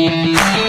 พี่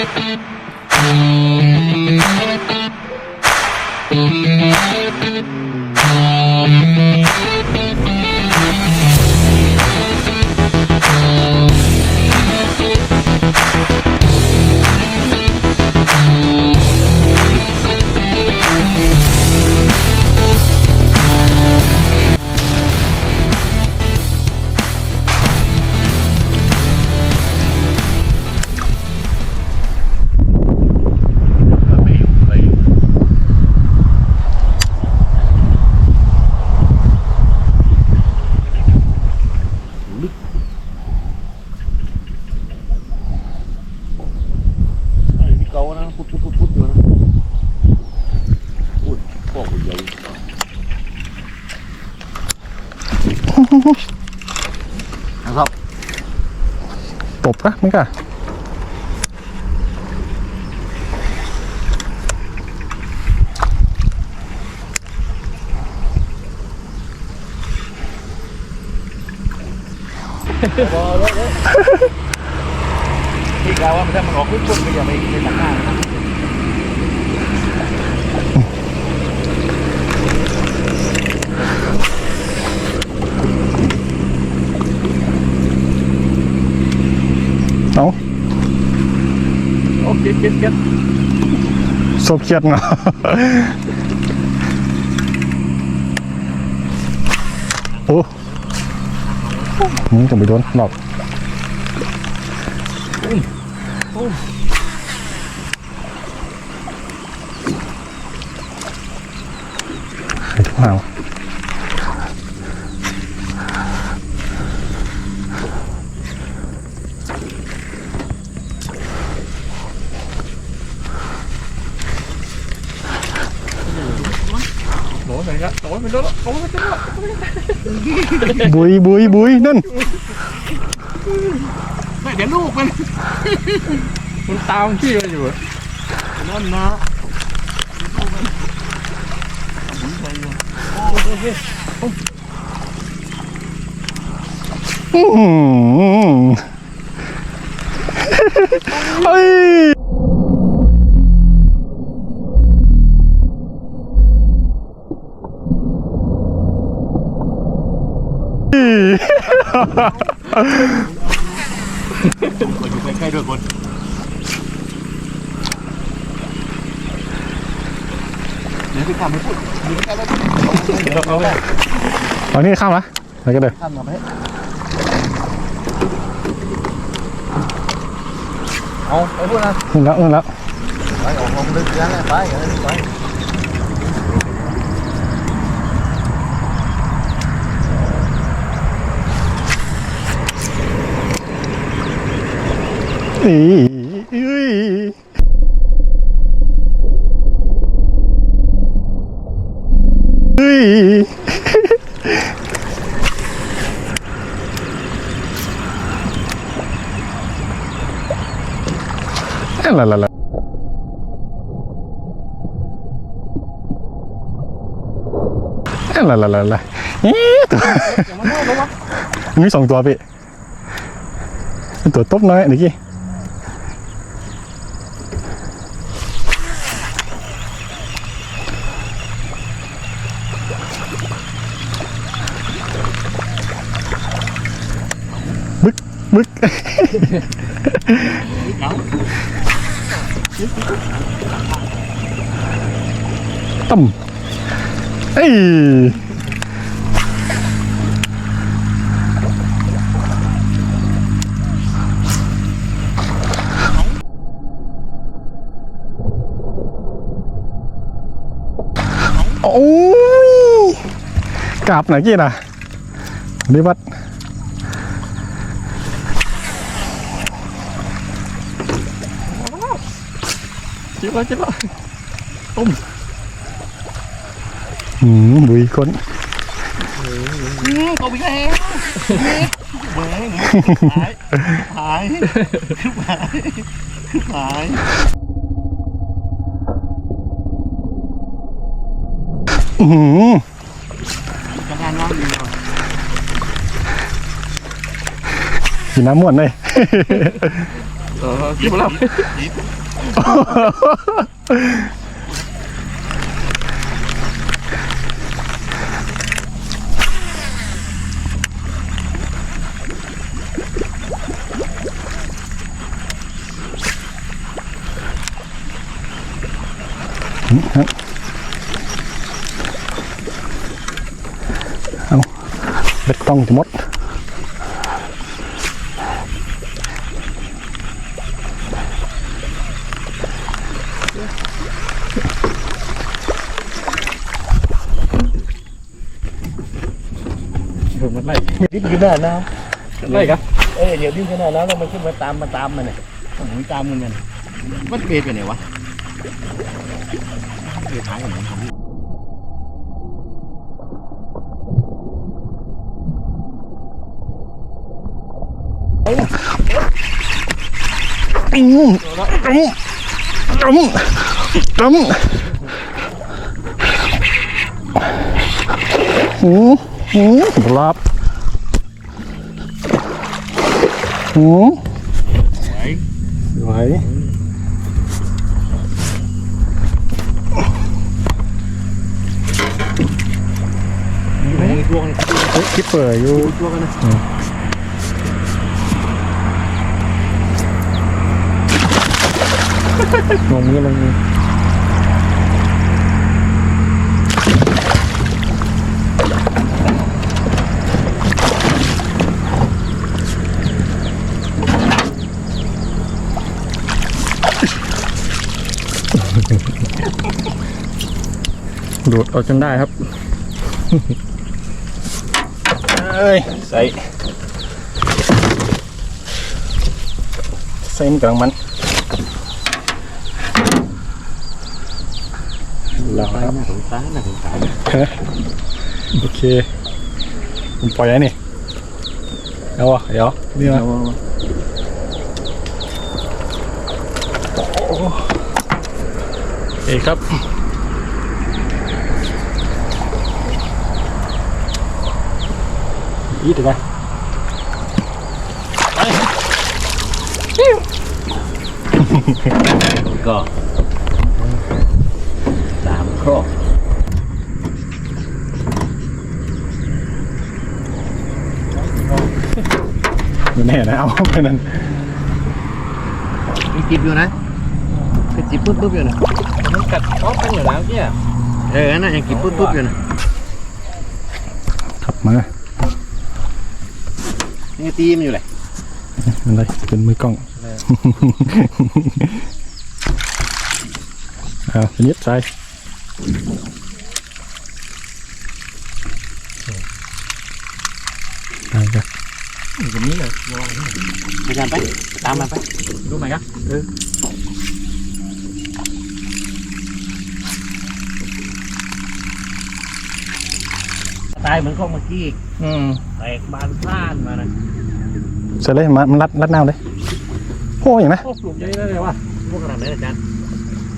ตบนะมันก็พี่กล่าวว่ามันถ้ามันออกพุดพุดก็อย่าไปไปตัดหน้านะ เอา โอ้เก็บเก็บเก็บโซเคียดเนาะโอ้มึงจะไปโดนหลอกไอ้ทุกหาว โดน ไปครับโดนไปโดนโดนไปโดนบุยบุยบุยนั่น ไม่เดี๋ยวลูกมัน มันตามขี้มันอยู่นั่นนะอื้อหือเฮ้ย อีอยู่ใกล้ๆด้วยคนเดี๋ยวพี่ข้ามไม่พูดอยู่ใกล้ๆแล้วเดี๋ยวเราเอาเอานี่ข้ามละไปกันเลยข้ามมาให้เอาไปพูดนะนู่นแล้วนู่นแล้วไปออกลงลึกยังไงไปเออไป อีอุ้ยเฮ้ยละละละละละละละเอ๊ะตัวมีสองตัวพี่เป็นตัวตบน้อยเมื่อกี้ บึกบึกต่ำเอ้ยโจิ๊บแล้วจิ๊บแล้วอืมบุยคนเอาไปแล้วเบ้งหายหายหายหายอืมจะงานน้ำดีกินน้ำม่วนเลยเออกินหมดแล้ว เอาเบ็ดต้องจะหมด มันไล่ดิ้นขึ้นหน้าน้ไล่กันำเออเดี๋ยวดิ้นขึ้นหน้าน้ำแล้วมันขึ้นมาตามมาตามมันเนี่ยผมตามมันเนี่ยมันเปรตไปไหนวะเปรตหายไปไหนครับอืมอื มอืมอืมอืมอืมรับอืมไว้ไหวมีดวงเฮ้ยคิดเปิดอยู่ดวงกันนะลงมือลงมื ดูดเอาจนได้ครับ เอ้ย ใส่ ใส่มันกลางมัน แล้วตาครับหน้าของตาหน้าของตาโอเคผมปล่อยแล้วนี่เอาวะเดี๋ยวนี่นะเอ้ครับอีดถูกไหมก็ ครอบอยู่แน่นะเอาไปนั่นมีจิบอยู่นะคือจิบปุ๊บปุ๊บอยู่นะมันกัดท็อปกันอยู่แล้วเนี่ยเออน่ะยังจิบปุ๊บปุ๊บอยู่นะขับมายังตีมันอยู่เลยอะไรเป็นมือกล้องเอาทีนี้ใส่ ไปกันอยู่ตรงนี้เลยไปกันไป ตามมันไป ดูไหมครับเออตายเหมือนของเมื่อกี้อืมแตกบานพล่านมานะเสร็จเลยมามันรัดรัดแนวเลยโอ้ยอย่างนะโอ้ปลูกใหญ่ได้เลยว่ะพวกขนาดไหนอาจารย์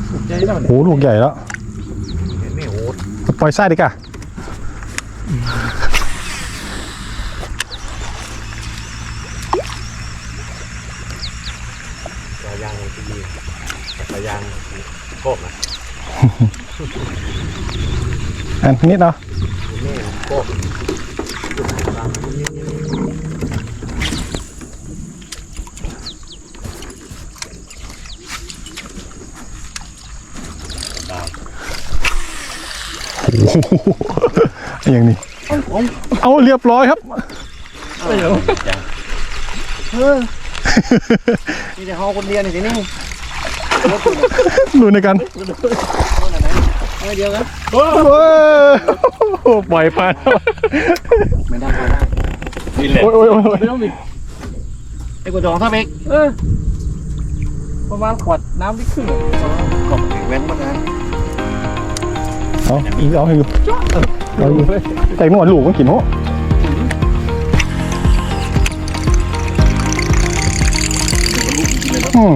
ปลูกใหญ่แล้วโหลูกใหญ่แล้วเห็นไม่โหด ปล่อยไส้ดีกว่าปลายางมันดีแต่ปลายางโคกนะอันนิดเนาะแม่โคก โอ้โหอย่างนี้ เอาเรียบร้อยครับเดี๋ยวเออนี่จะห้องคนเดียวนี่สินี่ดูในกันคนไหนไม่เดียวกันโอ้โหปล่อยผ่านไม่ได้ไม่ได้นี่แหละโอ้ยโอ้ยโอ้ยไม่ต้องมีไอ้กูจองท่าเบกเออประมาณขวดน้ำที่ครึ่งขอบแว้นมากัน เอาอีกเอาให้ดูเอาอยู่แต่หนวดลูกมันกินหัวอืม